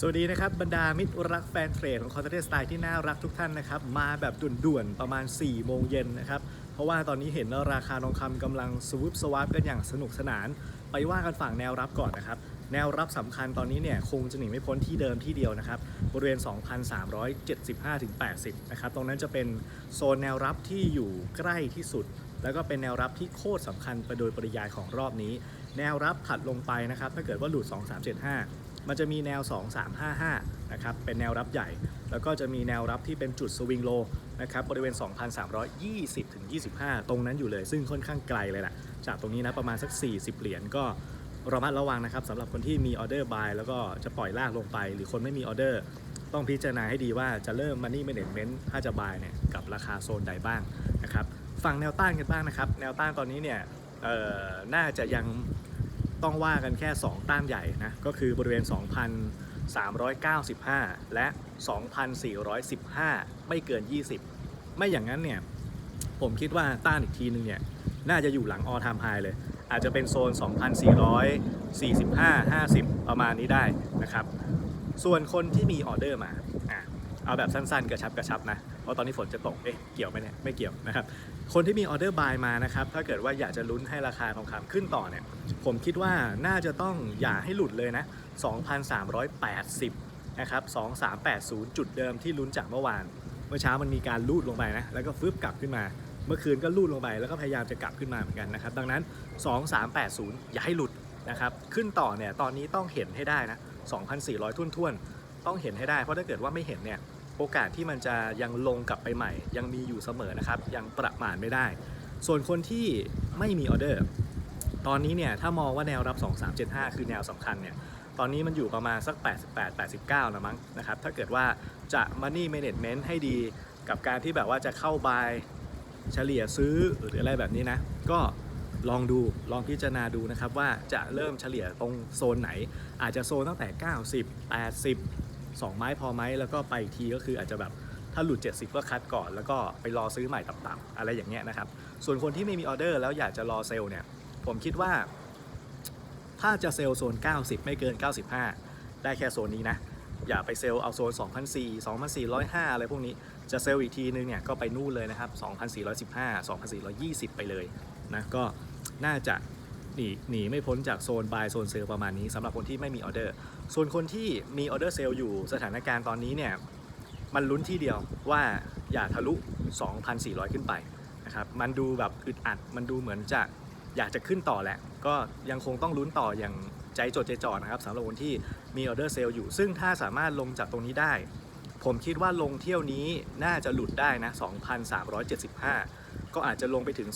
สวัสดีนะครับ บรรดามิตรรักแฟนเทรดของคอนเทนต์สไตล์ที่น่ารักทุกท่านนะครับ มาแบบด่วนๆ ประมาณ 4 โมงเย็นนะครับ เพราะว่าตอนนี้เห็นว่าราคาทองคำกำลังสวิปสวาปกันอย่างสนุกสนาน ไปว่ากันฝั่งแนวรับก่อนนะครับ แนวรับสำคัญตอนนี้เนี่ยคงจะหนีไม่พ้นที่เดิมที่เดียวนะครับ บริเวณ 2,375-80 นะครับ ตรงนั้นจะเป็นโซนแนวรับที่อยู่ใกล้ที่สุด แล้วก็เป็นแนวรับที่โคตรสำคัญไปโดยปริยายของรอบนี้ แนวรับถัดลงไปนะครับถ้าเกิดว่าหลุด 2375 มันจะมีแนว 2355 นะครับ เป็นแนวรับใหญ่ แล้วก็จะมีแนวรับที่เป็นจุดสวิงโลนะครับบริเวณ 2,320ถึง25 ตรงนั้นอยู่เลย ซึ่งค่อนข้างไกลเลยแหละจากตรงนี้นะประมาณสัก 40 เหรียญก็ระมัดระวังนะครับสำหรับคนที่มีออเดอร์บายแล้วก็จะปล่อยลากลงไป หรือคนไม่มีออเดอร์ต้องพิจารณาให้ดีว่าจะเริ่ม Money Management ถ้าจะบายเนี่ยกับราคาโซนใดบ้างนะครับ ฝั่งแนวต้านกันบ้างนะครับ แนวต้านตอนนี้เนี่ยน่าจะยังต้องว่ากันแค่ 2 ต้านใหญ่นะ ก็คือบริเวณ 2,395 และ 2,415 ไม่เกิน 20 ไม่อย่างนั้นเนี่ย ผมคิดว่าต้านอีกทีนึงเนี่ย น่าจะอยู่หลังออทามไฮเลย อาจจะเป็นโซน 2,445 50 ประมาณนี้ได้นะครับ ส่วนคนที่มีออเดอร์มา เอาแบบสั้นๆกระชับกระชับนะ เพราะตอนนี้ฝนจะตก เอ๊ะ เกี่ยวไหมเนี่ย ไม่เกี่ยวนะครับ คนที่มีออเดอร์บายมานะครับ ถ้าเกิดว่าอยากจะลุ้นให้ราคาทองคำขึ้นต่อเนี่ย ผมคิดว่าน่าจะต้องอย่าให้หลุดเลยนะ 2,380 นะครับ 2380 จุดเดิมที่ลุ้นจากเมื่อวาน เมื่อเช้ามันมีการลูดลงไปนะ แล้วก็ฟึบกลับขึ้นมา เมื่อคืนก็ลูดลงไป แล้วก็พยายามจะกลับขึ้นมาเหมือนกันนะครับ ดังนั้น 2380 อย่าให้หลุดนะครับ ขึ้นต่อเนี่ย ตอนนี้ต้องเห็นให้ได้นะ 2,400 ทุ่นๆ ต้องเห็นให้ได้ เพราะถ้าเกิดว่าไม่เห็นเนี่ย โอกาสที่มันจะยังลงกลับไปใหม่ ยังมีอยู่เสมอนะครับ ยังประมาทไม่ได้ ส่วนคนที่ไม่มีออเดอร์ ตอนนี้เนี่ยถ้ามองว่าแนวรับ 2375 คือแนวสำคัญเนี่ยตอนนี้มันอยู่ประมาณสัก 88 89นะมั้งนะครับถ้าเกิดว่าจะ money management ให้ดีกับการที่แบบว่าจะเข้าบายเฉลี่ยซื้อหรืออะไรแบบนี้นะ ก็ลองดูลองพิจารณาดูนะครับว่าจะเริ่มเฉลี่ยตรงโซนไหน อาจจะโซนตั้งแต่ 90 80 2 ไม้พอไหมแล้วก็ไปอีกทีก็คืออาจจะแบบถ้าหลุด 70 ก็คัดก่อน แล้วก็ไปรอซื้อใหม่ต่ำๆอะไรอย่างเงี้ยนะครับ ส่วนคนที่ไม่มีออเดอร์แล้วอยากจะรอเซลล์เนี่ย ผมคิดว่า ถ้าจะเซลล์โซน 90 ไม่เกิน 95 ได้แค่โซนนี้นะ อย่าไปเซลล์เอาโซน 2,400 2,405 อะไรพวกนี้ จะเซลล์อีกทีนึงเนี่ยก็ไปนู่นเลยนะครับ 2,415 2,420 ไปเลยนะ ก็น่าจะ หนีหนีไม่พ้นจากโซนบายโซนเซลล์ประมาณนี้สำหรับคนที่ไม่มีออเดอร์ ส่วนคนที่มีออเดอร์เซลล์อยู่สถานการณ์ตอนนี้เนี่ยมันลุ้นที่เดียวว่าอย่าทะลุ 2,400 ขึ้นไปนะครับมันดูแบบอึดอัด มันดูเหมือนจะอยากจะขึ้นต่อแหละ ก็ยังคงต้องลุ้นต่ออย่างใจจดใจจ่อนะครับสำหรับคนที่มีออเดอร์เซลล์อยู่ ซึ่งถ้าสามารถลงจากตรงนี้ได้ ผมคิดว่าลงเที่ยวนี้น่าจะหลุดได้นะ 2,375 ก็อาจจะลงไปถึง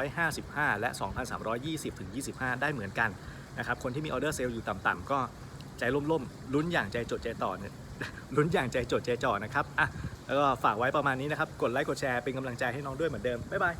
2,355 และ 2,320 ถึง 25 ได้เหมือนกันนะครับ คนที่มีออเดอร์เซลล์อยู่ต่ำๆก็ใจล่มๆ ลุ้นอย่างใจจดใจต่อเนี่ยลุ้นอย่างใจจดใจจ่อนะครับ อะ แล้วก็ฝากไว้ประมาณนี้นะครับ กดไลค์ กดแชร์ เป็นกำลังใจให้น้องด้วยเหมือนเดิม บ๊ายบาย